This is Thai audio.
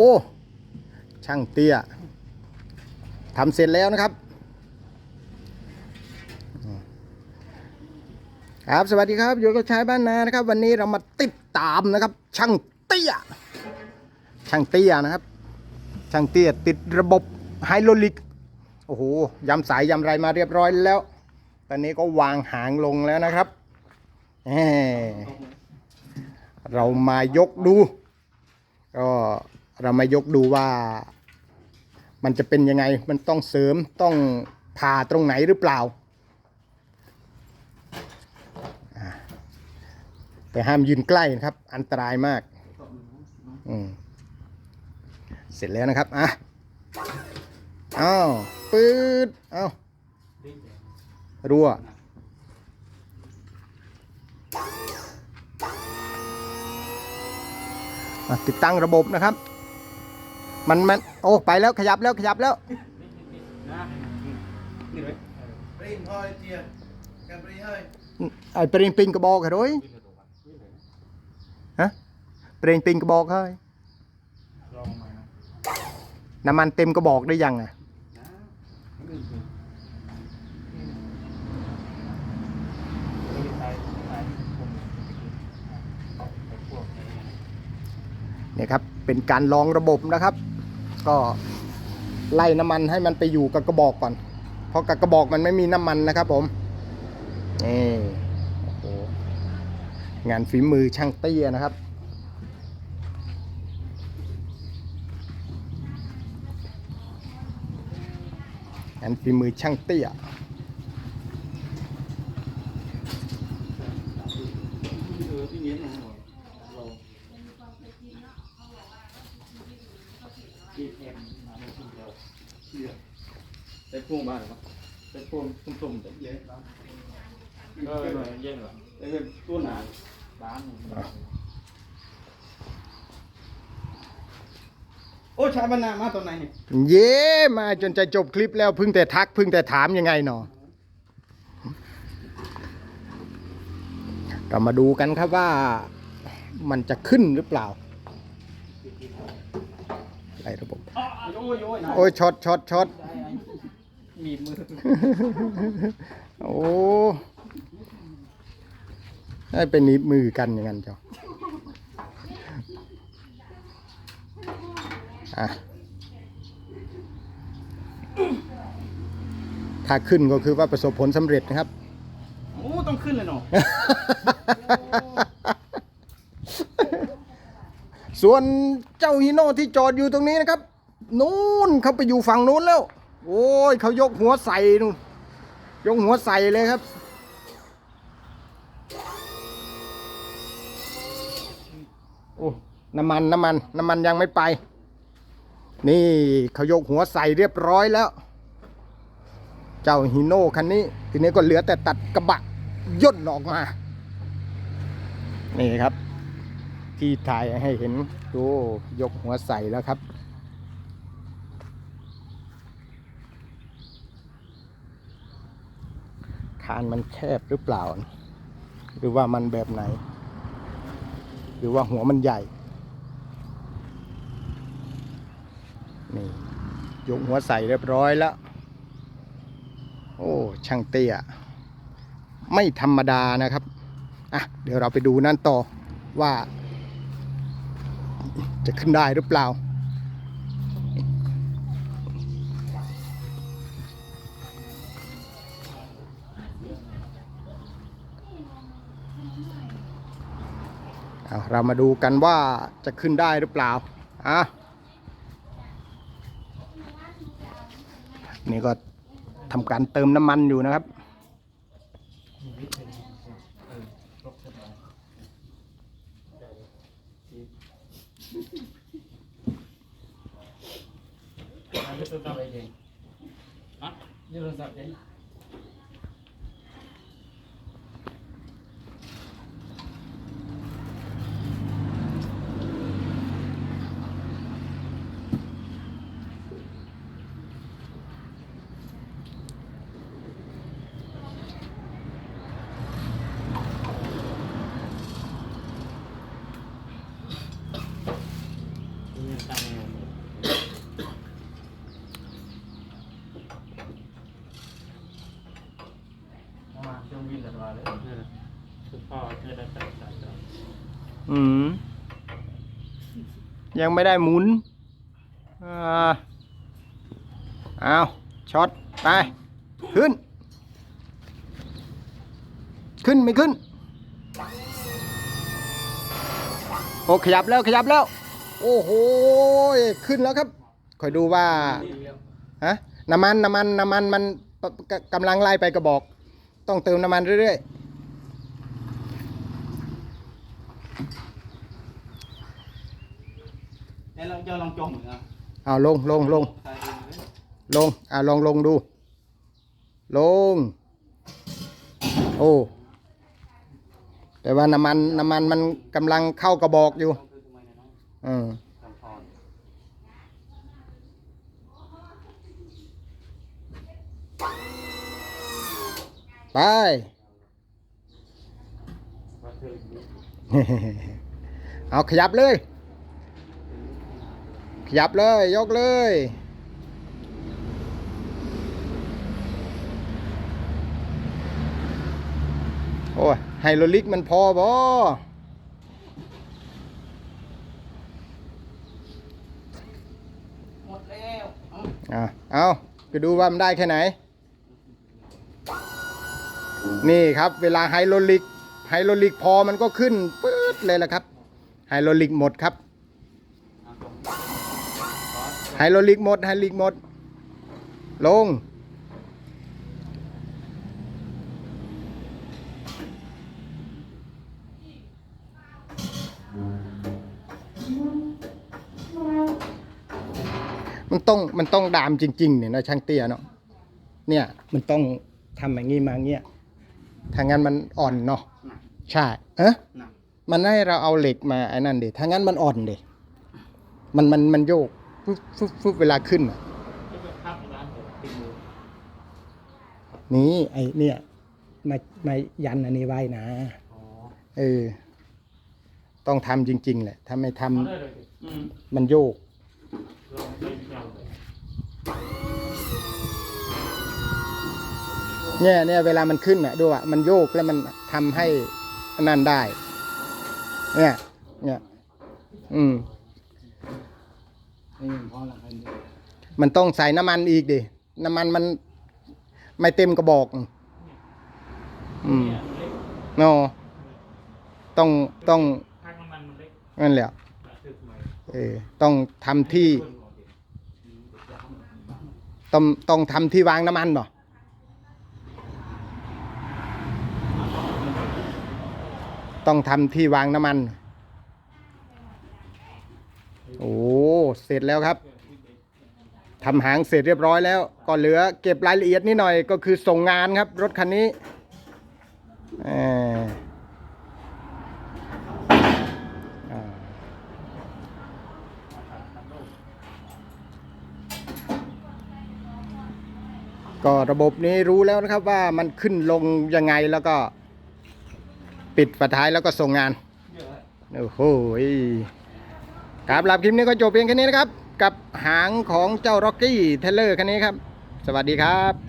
โอ้ ช่างเตี้ยทำเสร็จแล้วนะครับ ครับสวัสดีครับอยู่กับชายบ้านนานะครับ วันนี้เรามาติดตามนะครับ ช่างเตี้ย ช่างเตี้ยนะครับ ช่างเตี้ยติดระบบไฮโดรลิกโอ้โหยำสายยำไรมาเรียบร้อยแล้ว ตอนนี้ก็วางหางลงแล้วนะครับแหมเรามายกดูก็ เรามายกดูว่า มันจะเป็นยังไง มันต้องเสริมต้องผ่าตรงไหนหรือเปล่า แต่ห้ามยืนใกล้นะครับ อันตรายมากมเสร็จแล้วนะครับ อะอ้าวปืดอ้าวรั่วติดตั้งระบบนะครับ มันมันโอ้ไปแล้วขยับแล้วขยับแล้วปริงห้อยเจียกันปริงห้อยไอ้เปรงปิงกระบอกเหรอด้วยฮะเปรงปิงกระบอกเฮ้ยน้ำมันเต็มกระบอกได้ยังอะเนี่ยครับเป็นการลองระบบนะครับ ก็ไล่น้ำมันให้มันไปอยู่กับกระบอกก่อน เพราะกับกระบอกมันไม่มีน้ำมันนะครับ ผมนี่โอ้โหงานฝีมือช่างเตี้ยนะครับงานฝีมือช่างเตี้ย เป็นพวงบ้านเหรอเป็นพวงตุ่มๆแต่เย็นเออเย็นเหรอเป็นตัวหนาบ้านโอ้ชาบรรณามาตอนไหนเนี่ยเย้มาจนจะจบคลิปแล้วพึ่งแต่ทักพึ่งแต่ถามยังไงหนอเรามาดูกันครับว่ามันจะขึ้นหรือเปล่าไล่ระบบโอ้ยโอ้ยนะโอ้ยช็อตช็อต ช็อตมีมือโอ้ได้เป็นนิบมือกันอย่างนั้นเจ้าอะถ้าขึ้นก็คือว่าประสบผลสำเร็จนะครับ โอ้ต้องขึ้นเลยเนาะส่วนเจ้าฮีโน่ที่จอดอยู่ตรงนี้นะครับ นู้นเขาไปอยู่ฝั่งนู้นแล้ว โอ้ยเขายกหัวใส่นู่นยกหัวใส่เลยครับ โอ้น้ำมันน้ำมันน้ำมันยังไม่ไป นี่เขายกหัวใส่เรียบร้อยแล้ว เจ้าฮีโน่คันนี้ ทีนี้ก็เหลือแต่ตัดกระบะย่นออกมา นี่ครับ ที่ถ่ายให้เห็นดูยกหัวใส่แล้วครับ คานมันแคบหรือเปล่า หรือว่ามันแบบไหน หรือว่าหัวมันใหญ่ นี่ยกหัวใส่เรียบร้อยแล้ว โอ้ ช่างเตี้ย ไม่ธรรมดานะครับ อะ เดี๋ยวเราไปดูนั่นต่อว่า จะขึ้นได้หรือเปล่า เอาเรามาดูกันว่าจะขึ้นได้หรือเปล่าอะนี่ก็ทำการเติมน้ำมันอยู่นะครับยืดโทรศัพท์เองฮะยืดโทรศัพท์เอง อืม ยังไม่ได้หมุน อ่าเอาช็อต ไป ขึ้น ขึ้น ไม่ขึ้น โอ้ ขยับแล้ว ขยับแล้ว โอ้โห ขึ้นแล้วครับ คอยดูว่า ฮะ น้ำมัน น้ำมัน น้ำมัน มันกำลังไล่ไปกระบอก ต้องเติมน้ำมันเรื่อยเดี๋ยวเราจะลองจมเหมือนกันๆเอาลงลงลงใส่เองเลยลงอ่าลองลงดู ลง โอ้แต่ว่าน้ำมันน้ำมันมันกำลังเข้ากระบอกอยู่ต้องคือทำไมเนี่ยน้องอืมทำพรไป ว่าเธอเอาขยับเลย ขยับเลย ยกเลย โอ้ยไฮโดรลิกมันพอบ่หมดแล้วเอ้าอะเอาไปดูว่ามันได้แค่ไหน นี่ครับเวลาไฮโดรลิกไฮโดรลิกพอมันก็ขึ้นปื๊ดเลยละครับ ไฮโดรลิกหมดครับเอาจม ไฮโดรลิกหมดไฮโดรลิกหมด ลง มันต้องมันต้องดามจริง ๆ เนี่ยนะช่างเตี้ยเนาะเนี่ยมันต้องทำอย่างงี้มาเงี้ยถ้างั้นมันอ่อนเนาะหนักใช่เอ๊ะหนักมันให้เราเอาเหล็กมาไอ้นั่นดิถ้างั้นมันอ่อนดิมันมันมันโยก ฟึบฟึบฟึบเวลาขึ้นอะจะไปพับร้านเถอะติดมือนี่ไอ้เนี่ยมามายันอันนี้ไว้นะอ๋อเออ ต้องทำจริง ๆ แหละ ถ้าไม่ทำเอาได้เลยอืมมันโยกลองได้ยาวเลยเนี่ยเนี่ยเวลามันขึ้นอะดูอะมันโยกแล้วมันทำให้อันนั่นได้ เนี่ย เนี่ย อืม นี่เพราะอะไรกันเนี่ยมันต้องใส่น้ำมันอีกดิ น้ำมันมันไม่เต็มกระบอก อืมเนี่ยมันเล็กเนาะต้องต้องทางน้ำมันมันเล็กนั่นแหละแต่คือทำไมเออ ต้องทำที่ ต้องต้องทำที่วางน้ำมันเนาะต้องทำที่วางน้ำมัน โอ้ เสร็จแล้วครับทำหางเสร็จเรียบร้อยแล้ว ก็เหลือเก็บรายละเอียดนิดหน่อยก็คือส่งงานครับ รถคันนี้ก็ระบบนี้รู้แล้วนะครับว่ามันขึ้นลงยังไงแล้วก็ ปิดฝาท้ายแล้วก็ส่งงาน โอ้โห ครับหลับคลิปนี้ก็จบเพียงแค่นี้นะครับ กับหางของเจ้าร็อกกี้เทเลอร์คันนี้ครับ สวัสดีครับ